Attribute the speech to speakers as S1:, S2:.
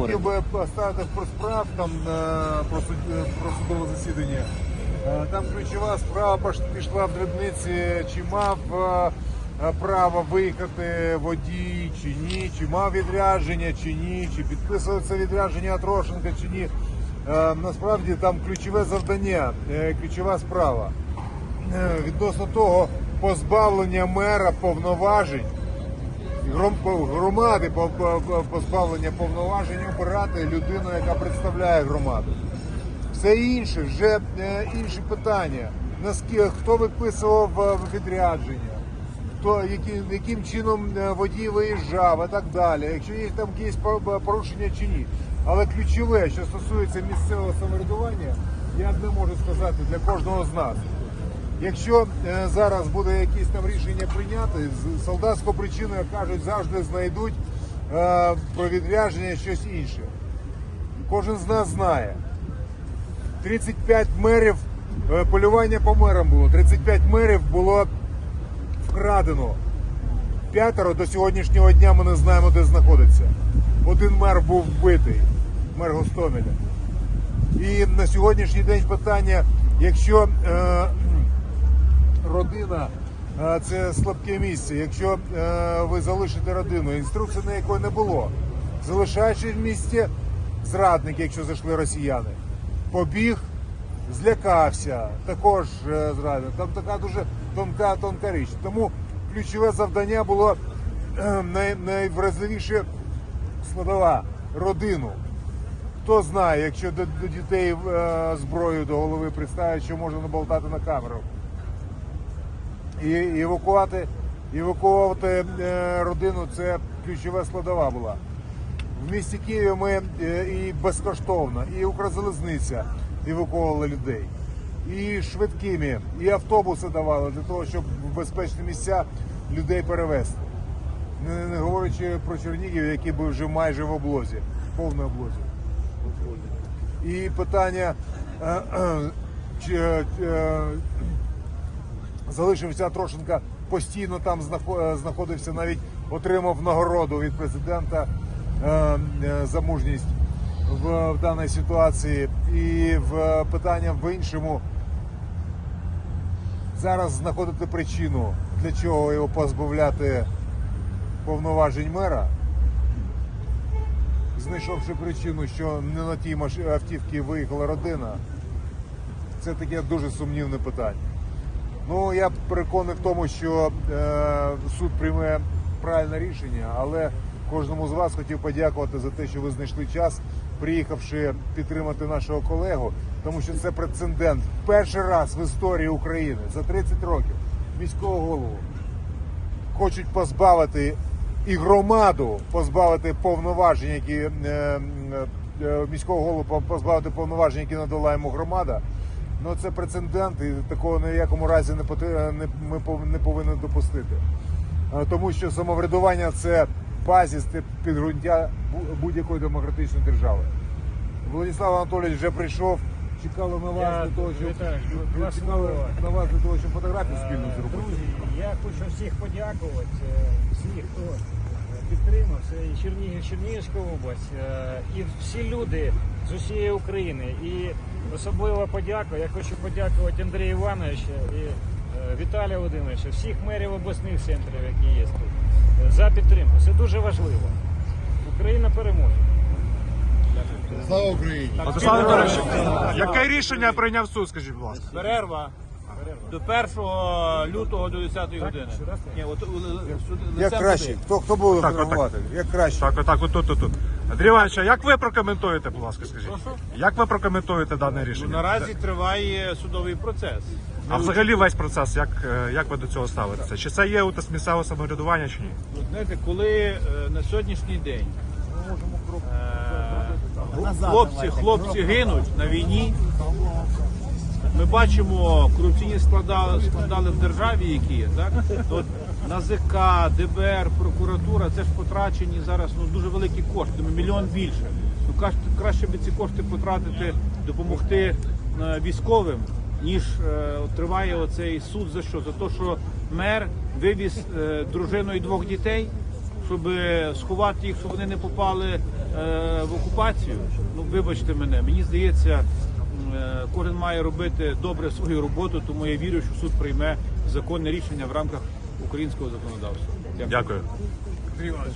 S1: хотів би поставити про справ там е, про, суд- е, про судове засідання. Е, Там ключова справа пішла в дрібниці, чи мав право виїхати водій, чи ні, чи мав відрядження, чи ні, чи підписував це відрядження Трошенка, чи ні. Насправді там ключове завдання, ключова справа. Відносно того позбавлення мера повноважень громади по- по- по- позбавлення повноважень обирати людину, яка представляє громаду. Все інше вже е, інші питання. Хто виписував е, відрядження, хто які, яким чином е, водій виїжджав і так далі. Якщо є там якісь порушення чи ні. Але ключове, що стосується місцевого самоврядування, я не можу сказати для кожного з нас. Якщо е, зараз буде якісь там рішення прийняти, з солдатською причиною кажуть, завжди знайдуть е, про відрядження щось інше. Кожен з нас знає. 35 мерів, е, полювання по мерам було, 35 мерів було вкрадено. П'ятеро до сьогоднішнього дня ми не знаємо, де знаходиться. Один мер був вбитий, мер Гостомеля. І на сьогоднішній день питання, якщо родина е, це слабке місце, якщо е, ви залишите родину, інструкції на якої не було, залишаючи в місті зрадники, якщо зайшли росіяни, побіг, злякався, також е, зрадник. Там така дуже тонка, тонка річ. Тому ключове завдання було най, найвразливіше складова родину. Хто знає, якщо до, до дітей е, зброю до голови приставить, що можна наболтати на камеру. І, евакувати, евакувати е, родину це ключова складова була. В місті Києві ми е, і безкоштовно, і Укрзалізниця евакували людей, і швидкими, і автобуси давали для того, щоб в безпечні місця людей перевезти. Не, не говорячи про Чернігів, який був вже майже в облозі, в повній облозі. І питання, е, залишився Трошенка постійно там е, знаходився, навіть отримав нагороду від президента е, е, за мужність в, в даній ситуації. І в питання в іншому зараз знаходити причину, для чого його позбавляти повноважень мера. Знайшовши причину, що не на тій автівці виїхала родина, це таке дуже сумнівне питання. Ну, я переконаний в тому, що е, суд прийме правильне рішення, але кожному з вас хотів подякувати за те, що ви знайшли час, приїхавши підтримати нашого колегу, тому що це прецедент. Перший раз в історії України за 30 років міського голову хочуть позбавити і громаду позбавити повноважень, які е, е, міського голову позбавити повноважень, які надала йому громада. Ну це прецедент, і такого ні в якому разі не не ми пов- не повинні допустити. Тому що самоврядування це базіс, це підґрунтя будь-якої демократичної держави. Владислав Анатолійович вже прийшов, чекали на вас
S2: Я-
S1: для того, щоб
S2: Віталій,
S1: чекали на вас для того, щоб фотографію спільно зробити.
S2: Друзі, я хочу всіх подякувати, е, всіх, хто підтримав. Це і Чернігів, Чернігівська область, е, і всі люди з усієї України. І особлива подяка. Я хочу подякувати Андрію Івановичу і е, Віталію Володимировичу, всіх мерів обласних центрів, які є тут, е, за підтримку. Це дуже важливо. Україна переможе.
S1: Слава Україні!
S3: Яке рішення прийняв суд, скажіть, будь ласка?
S4: Перерва до 1 лютого до 10 години. Ні, от,
S1: Як краще? Хто хто буде
S3: Так, отак.
S1: Як краще?
S3: Так, отак, отут, тут, тут. Андрій Іванович, а як ви прокоментуєте, будь ласка, скажіть? Як ви прокоментуєте дане
S4: Ну,
S3: рішення?
S4: Наразі триває судовий процес.
S3: А взагалі весь процес, як, е, як ви до цього ставитеся? Чи це є УТС місцевого самоврядування чи ні?
S4: Ну, Знаєте, коли е, на сьогоднішній день е, хлопці, хлопці гинуть на війні, ми бачимо корупційні складали, скандали в державі, які є, так? От НАЗК, ДБР, прокуратура, це ж потрачені зараз ну, дуже великі кошти, ну, мільйон більше. Ну, краще, би ці кошти потратити, допомогти е, військовим, ніж е, триває оцей суд за що? За те, що мер вивіз е, дружину і двох дітей щоб сховати їх, щоб вони не попали е, в окупацію. Ну, вибачте мене, мені здається, кожен має робити добре свою роботу, тому я вірю, що суд прийме законне рішення в рамках українського законодавства.
S3: Дякую.
S1: Іванович,